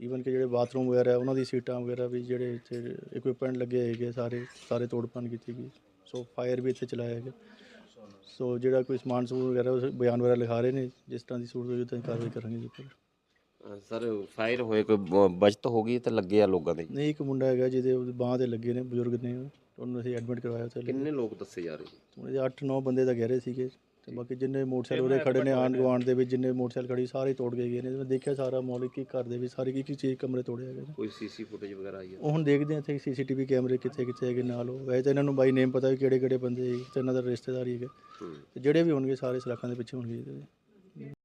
Speaker 11: ਈਵਨ ਕਿ ਜਿਹੜੇ ਬਾਥਰੂਮ ਵਗੈਰਾ ਹੈ, ਉਹਨਾਂ ਦੀ ਸੀਟਾਂ ਵਗੈਰਾ ਵੀ ਜਿਹੜੇ ਇੱਥੇ ਇਕਵਿਪਮੈਂਟ ਲੱਗੇ ਹੈਗੇ ਸਾਰੇ ਸਾਰੇ ਤੋੜ ਭੰਨ ਕੀਤੀ ਗਈ ਸੋ ਫਾਇਰ ਵੀ ਇੱਥੇ ਚਲਾਇਆ ਗਿਆ ਸੋ ਜਿਹੜਾ ਕੋਈ ਸਮਾਨ ਸਮੂਨ ਵਗੈਰਾ ਉਸ ਬਿਆਨ ਵਗੈਰਾ ਲਿਖਾ ਰਹੇ ਨੇ ਜਿਸ ਤਰ੍ਹਾਂ ਦੀ ਸੂਰਤ ਹੋਈ ਤਾਂ ਕਾਰਵਾਈ ਕਰਾਂਗੇ ਜੀ ਉੱਪਰ
Speaker 1: ਸਰ ਫਾਇਰ ਹੋਏ ਕੋਈ ਬ- ਬਚਤ ਹੋ ਗਈ ਤੇ ਲੱਗੇ ਆ ਲੋਕਾਂ ਦੇ?
Speaker 11: ਨਹੀਂ ਇੱਕ ਮੁੰਡਾ ਹੈਗਾ ਜਿਹਦੇ ਬਾਹ ਤੇ ਲੱਗੇ ਨੇ ਬਜ਼ੁਰਗ ਨੇ ਉਹਨੂੰ ਅਸੀਂ ਐਡਮਿਟ ਕਰਵਾਇਆ ਉੱਥੇ
Speaker 1: ਕਿੰਨੇ ਲੋਕ ਦੱਸੇ ਜਾ ਰਹੇ
Speaker 11: ਉਹਦੇ 8-9 ਬੰਦੇ ਤਾਂ ਕਹਿ ਰਹੇ ਸੀਗੇ ਤੇ ਬਾਕੀ ਜਿੰਨੇ ਮੋਟਰਸਾਈਕਲ ਉਹਦੇ ਖੜੇ ਨੇ ਆਂਢ ਗੁਆਂਢ ਦੇ ਵਿੱਚ ਜਿੰਨੇ ਮੋਟਰਸਾਈਕਲ ਖੜੀ ਸਾਰੇ ਤੋੜ ਕੇ ਗਏ ਨੇ। ਮੈਂ ਦੇਖਿਆ ਸਾਰਾ ਮੌਲਿਕ ਕੀ ਘਰ ਦੇ ਵਿੱਚ ਸਾਰੀ ਕੀ ਕੀ ਚੀਜ਼ ਕਮਰੇ ਤੋੜੇ ਹੈਗੇ ਨੇ।
Speaker 1: ਕੋਈ ਸੀਸੀ ਫੁਟੇਜ ਵਗੈਰਾ ਆਈ ਹੈ
Speaker 11: ਉਹ ਹੁਣ ਦੇਖਦੇ ਹਾਂ ਇੱਥੇ ਸੀਸੀਟੀਵੀ ਕੈਮਰੇ ਕਿੱਥੇ ਕਿੱਥੇ ਹੈਗੇ ਨਾਲ ਉਹ। ਵੈਸੇ ਤਾਂ ਇਹਨਾਂ ਨੂੰ ਬਾਈ ਨੇਮ ਪਤਾ ਵੀ ਕਿਹੜੇ ਕਿਹੜੇ ਬੰਦੇ ਤੇ ਇਹਨਾਂ ਦਾ ਰਿਸ਼ਤੇਦਾਰ ਹੀ। ਹੈਗੇ ਤੇ ਜਿਹੜੇ ਵੀ ਹੋਣਗੇ ਸਾਰੇ ਸਲਾਖਾਂ ਦੇ ਪਿੱਛੇ ਹੋਣਗੇ। ਇਹਦੇ।